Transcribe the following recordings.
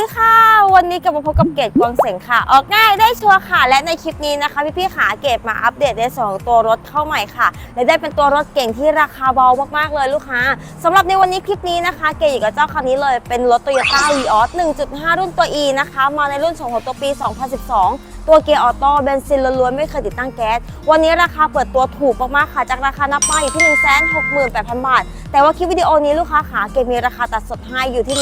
ดีค่ะ วันนี้กลับมาพบกับเกดกวงเสงค่ะ ออกง่ายได้ชัวร์ค่ะ และในคลิปนี้นะคะ พี่ๆขาเกดมาอัปเดตในส่วนของตัวรถเข้าใหม่ค่ะ และได้เป็นตัวรถเก่งที่ราคาเบามากๆเลยลูกค้าสำหรับในวันนี้คลิปนี้นะคะ เกดอยู่กับเจ้าคันนี้เลยเป็นรถ Toyota Vios 1.5 รุ่นตัว E นะคะ มาในรุ่นสองของตัวปี 2012 ตัวเกียร์ออโต้เบนซินล้วนๆไม่เคยติดตั้งแก๊ส วันนี้ราคาเปิดตัวถูกมากๆค่ะ จากราคาหน้าป้ายอยู่ที่ 168,000 บาท แต่ว่าคลิปวิดีโอนี้ลูกค้าขาเกดมีราคาตัดสดให้อยู่ที่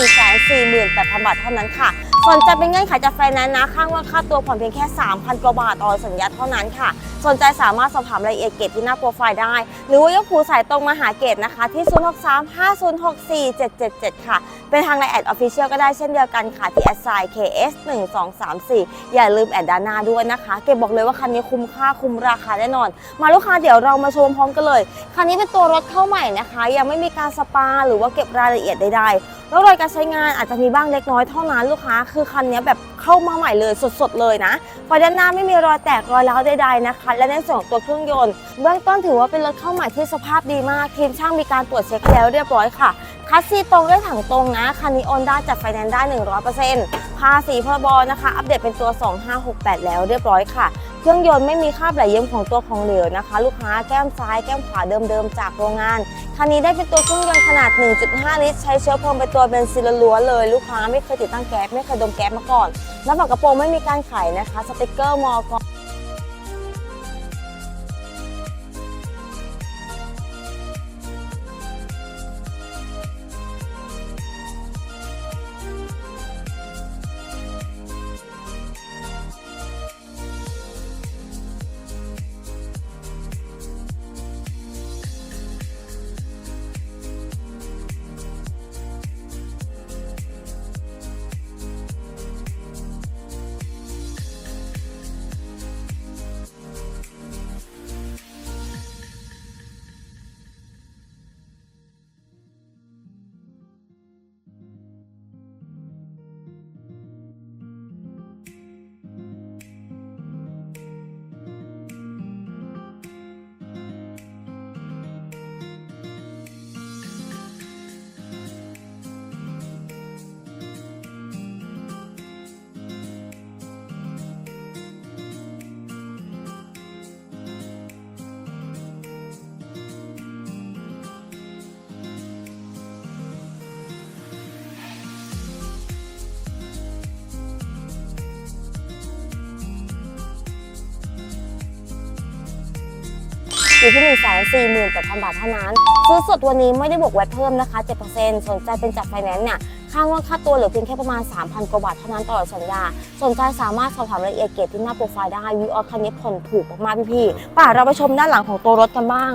148,000 บาทเท่านั้นค่ะสนใจเป็นเงื่อนไขจากไฟแนนซ์นะ ข้างว่าค่าตัวผ่อนเพียงแค่ 3,000กว่าบาทต่อสัญญาเท่านั้นค่ะ สนใจสามารถสอบถามรายละเอียดเกตที่หน้าโปรไฟล์ได้ หรือว่ายกหูสายตรงมาหาเกตนะคะที่ 0635064777 ค่ะเป็นทางไลน์แอดออฟฟิเชียลก็ได้เช่นเดียวกันค่ะ ที่แอดไซน์ KS 1 2 3 4 อย่าลืมแอดด้านหน้าด้วยนะคะ เกตบอกเลยว่าคันนี้คุ้มค่าคุ้มราคาแน่นอน มาลูกค้าเดี๋ยวเรามาชมพร้อมกันเลย คันนี้เป็นตัวรถเข้าใหม่นะคะ ยังไม่มีการสปาหรือว่าเก็บรายละเอียดใดๆแล้วรอยการใช้งานอาจจะมีบ้างเล็กน้อยเท่านั้นลูกค้า คือคันนี้แบบเข้ามาใหม่เลยสดๆเลยนะไฟด้านหน้าไม่มีรอยแตกรอยร้าวใดๆนะคะ และในส่วนของตัวเครื่องยนต์เบื้องต้นถือว่าเป็นรถเข้าใหม่ที่สภาพดีมากทีมช่างมีการตรวจเช็คแล้วเรียบร้อยค่ะ คัสซีตรงด้วยถังตรงนะ คันนี้อนได้จัดไฟแนนซ์ได้ 100%ภาษีพรบนะคะ อัปเดตเป็นตัว 2568 แล้วเรียบร้อยค่ะ เครื่องยนต์ไม่มีคราบไหลเยิ้มของตัวของเหลวนะคะ ลูกค้าแก้มซ้ายแก้มขวาเดิมๆจากโรงงาน คันนี้ได้เป็นตัวเครื่องยนต์ขนาด 1.5 ลิตร ใช้เชื้อเพลิงเป็นตัวเบนซินล้วนเลย ลูกค้าไม่เคยติดตั้งแก๊สไม่เคยดมแก๊สมาก่อนหน้าฝากระโปรงไม่มีการไขนะคะ สติกเกอร์มอก อยู่ที่ 1 4 8 0 0 0 บาทเท่านั้น ซื้อสดวันนี้ไม่ได้บวกแวตเพิ่มนะคะ7%สนใจเป็นจัดไฟแนนซ์เนี่ยค่างวดค่าตัวเหลือเพียงแค่ประมาณ 3,000 กว่าบาทเท่านั้นตลอดสัญญา สนใจสามารถสอบถามรายละเอียดเกตที่หน้าโปรไฟล์ได้วิวออคันนี้ผ่อนถูกมากๆพี่ๆป่าเราไปชมด้านหลังของตัวรถกันบ้าง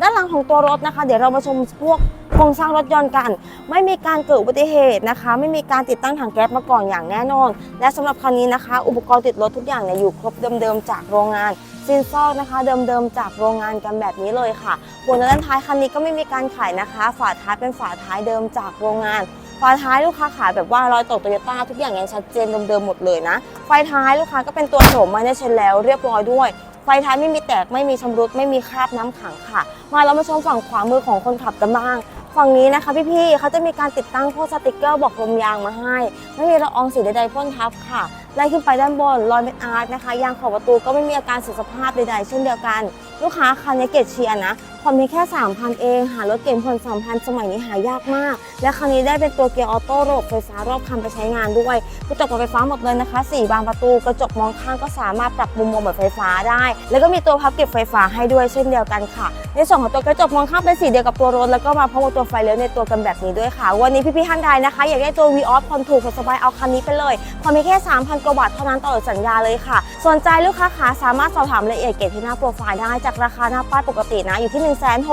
ด้านหลังของตัวรถนะคะ เดี๋ยวเรามาชมพวก ครงสร้างรถยนต์กัน ไม่มีการเกิดอุบัติเหตุนะคะ ไม่มีการติดตั้งถังแก๊สมาก่อนอย่างแน่นอน และสำหรับคันนี้นะคะ อุปกรณ์ติดรถทุกอย่างเนี่ยอยู่ครบเดิมๆจากโรงงานซินซอกนะคะเดิมๆจากโรงงานกันแบบนี้เลยค่ะหัวด้านท้ายคันนี้ก็ไม่มีการขายนะคะ ฝาท้ายเป็นฝาท้ายเดิมจากโรงงานฝาท้ายลูกค้าขายแบบว่ารอยตกโตโยต้าทุกอย่างยังชัดเจนเดิมๆหมดเลยนะ ไฟท้ายลูกค้าก็เป็นตัวโฉมมาในเชนแล้วเรียบร้อยด้วย ไฟท้ายไม่มีแตกไม่มีชำรุดไม่มีคราบน้ำขังค่ะ มาเรามาชมฝั่งขวามือของคนขับกันบ้าง ฝั่งนี้นะคะพี่ๆเขาจะมีการติดตั้งพวกสติกเกอร์บอกลมยางมาให้ ไม่มีละอองสีใดๆพ่นทับค่ะไล่ขึ้นไปด้านบนรอยเป็นอาร์ตนะคะ ยางขอบประตูก็ไม่มีอาการเสียสภาพใดๆ เช่นเดียวกัน ลูกค้าคันนี้เกรดเชียร์นะผ่อนเพียงแค่ 3,000 เอง หารถเก่งผ่อน3,000 สมัยนี้หายากมาก และคันนี้ได้เป็นตัวเกียร์ออโต้ระบบไฟฟ้ารอบคันไปใช้งานด้วยกระจกไฟฟ้าหมดเลยนะคะ 4 บานประตู กระจกมองข้างก็สามารถปรับมุมมองแบบไฟฟ้าได้ แล้วก็มีตัวพับเก็บไฟฟ้าให้ด้วยเช่นเดียวกันค่ะ ในส่วนของตัวกระจกมองข้างเป็นสีเดียวกับตัวรถ แล้วก็มาพร้อมกับตัวไฟเลี้ยวในตัวกันแบบนี้ด้วยค่ะ วันนี้พี่ๆท่านใดนะคะ อยากได้ตัว v ีออฟผ่อนถูกผ่อนสบายเอาคันนี้ไปเลยผ่อนเพียงแค่ 3,000 กว่าบาทเท่านั้นตลอสัญญาเลยค่ะ สนใจลูกค้าขาสามารถสอบถามรายละเอียดเกตที่หน้าโปรไฟล์ได้จากราคาหน้าป้ายปกตินะอยู่ที่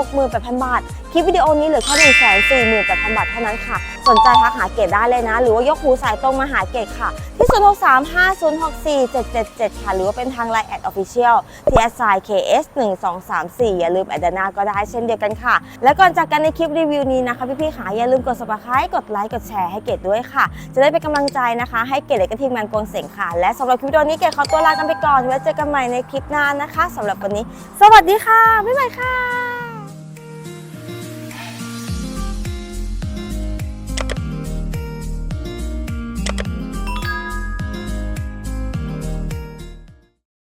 168,000 บาทคลิปวิดีโอนี้เหลือแค่148,000บาทเท่านั้นค่ะ สนใจทักหาเกตได้เลยนะ หรือว่ายกหูสายตรงมาหาเกตค่ะ ที่ 0635064777 ค่ะ หรือว่าเป็นทางไลน์แอดออฟฟิเชียลที่แอดไซน์ KS 1 2 3 4อย่าลืมแอดดานาก็ได้เช่นเดียวกันค่ะ และก่อนจากกันในคลิปรีวิวนี้นะคะ พี่ๆขาอย่าลืมกด subscribe กดไลค์กดแชร์ให้เกตด้วยค่ะ จะได้เป็นกำลังใจนะคะ ให้เกตและก็ทีมงานกวงเสงค่ะ และสำหรับคลิปวิดีโอนี้เกตขอตัวลากันไปก่อนไว้เจอกันใหม่ในคลิปหน้านะคะสำหรับวันนี้ สวัสดีค่ะบ๊ายบายค่ะ